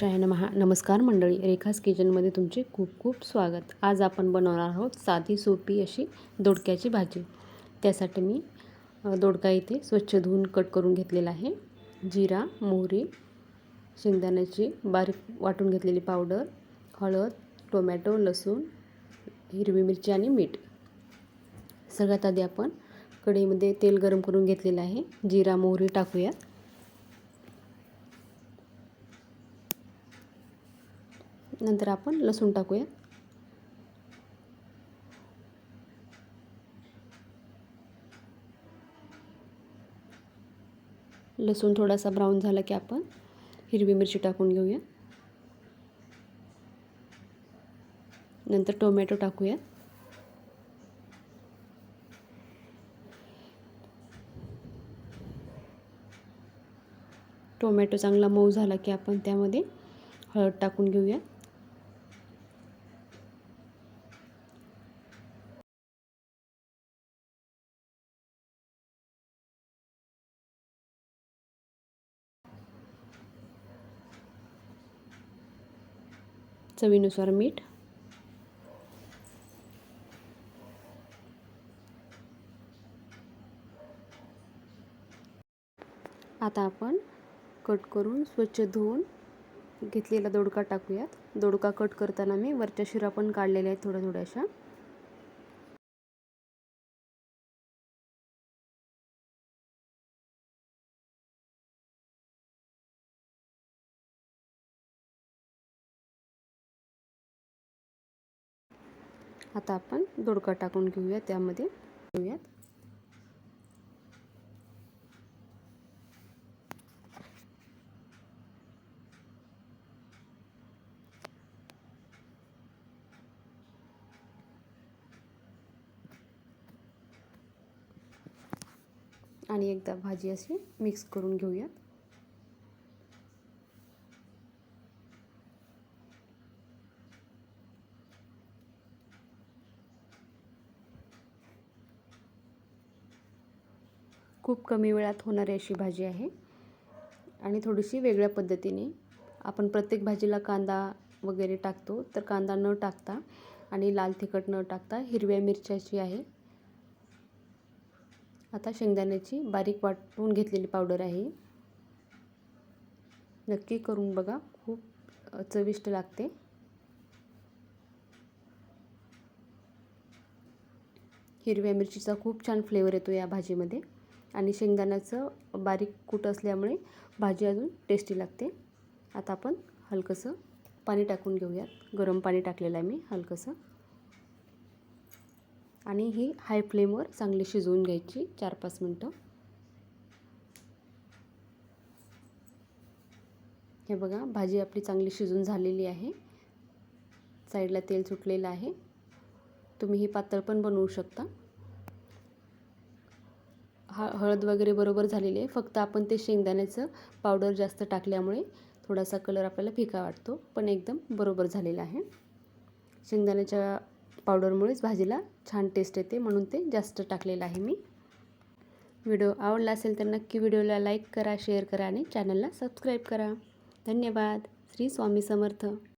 गणेशाय नमहा नमस्कार मंडळी रेखास किचनमध्ये तुमचे खूप खूप स्वागत. आज आपण बनवणार आहोत साधी सोपी अशी दोडक्याची भाजी. त्यासाठी मी दोडका इथे स्वच्छ धुवून कट करून घेतलेला आहे. जिरा मोहरी शेंगदाण्याची बारीक वाटून घेतलेली पावडर हळद टोमॅटो लसूण हिरवी मिरची आणि मीठ. सगळ्यात आधी आपण कढईमध्ये तेल गरम करून घेतलेलं आहे. जिरा मोहरी टाकूयात. नंतर आपण लसूण टाकूया. लसूण थोडासा ब्राऊन झाला की आपण हिरवी मिरची टाकून घेऊया. नंतर टोमॅटो टाकूया. टोमॅटो चांगला मऊ झाला की आपण त्यामध्ये हळद टाकून घेऊया. चवीनुसार मीठ. आता आपण कट करून स्वच्छ धुवून घेतलेला दोडका टाकूयात. दोडका कट करताना मी वरच्या शिरा पण काढलेल्या आहेत थोड्या थोड्याशा आता आपण दोडका टाकून घेऊया त्यामध्ये घेऊयात. आणि एकदा भाजी अशी मिक्स करून घेऊयात. खूप कमी वेळात होणारी अशी भाजी आहे. आणि थोडीशी वेगळ्या पद्धतीने आपण प्रत्येक भाजीला कांदा वगैरे टाकतो. तर कांदा न टाकता आणि लाल तिखट न टाकता हिरव्या मिरच्याची आहे. आता शेंगदाण्याची बारीक वाटून घेतलेली पावडर आहे. नक्की करून बघा. खूप चविष्ट लागते. हिरव्या मिरचीचा खूप छान फ्लेवर येतो या भाजीमध्ये. आणि शेंगदाण्याचं बारीक कूट असल्यामुळे भाजी अजून टेस्टी लागते. आता आपण हलकंसं पाणी टाकून घेऊयात. गरम पाणी टाकलेलं आहे मी हलकंसं. आणि ही हाय फ्लेमवर चांगली शिजवून घ्यायची चार पाच मिनटं. हे बघा भाजी आपली चांगली शिजून झालेली आहे. साईडला तेल सुटलेलं आहे. तुम्ही ही पातळ पण बनवू शकता. हा हळद वगैरे बरोबर झालेली आहे. फक्त आपण ते शेंगदाण्याचं पावडर जास्त टाकल्यामुळे थोडासा कलर आपल्याला फिका वाटतो पण एकदम बरोबर झालेला आहे. शेंगदाण्याच्या पावडरमुळेच भाजीला छान टेस्ट येते म्हणून ते जास्त टाकलेलं आहे मी. व्हिडिओ आवडला असेल तर नक्की व्हिडिओला लाईक करा शेअर करा आणि चॅनलला सबस्क्राईब करा. धन्यवाद. श्री स्वामी समर्थ.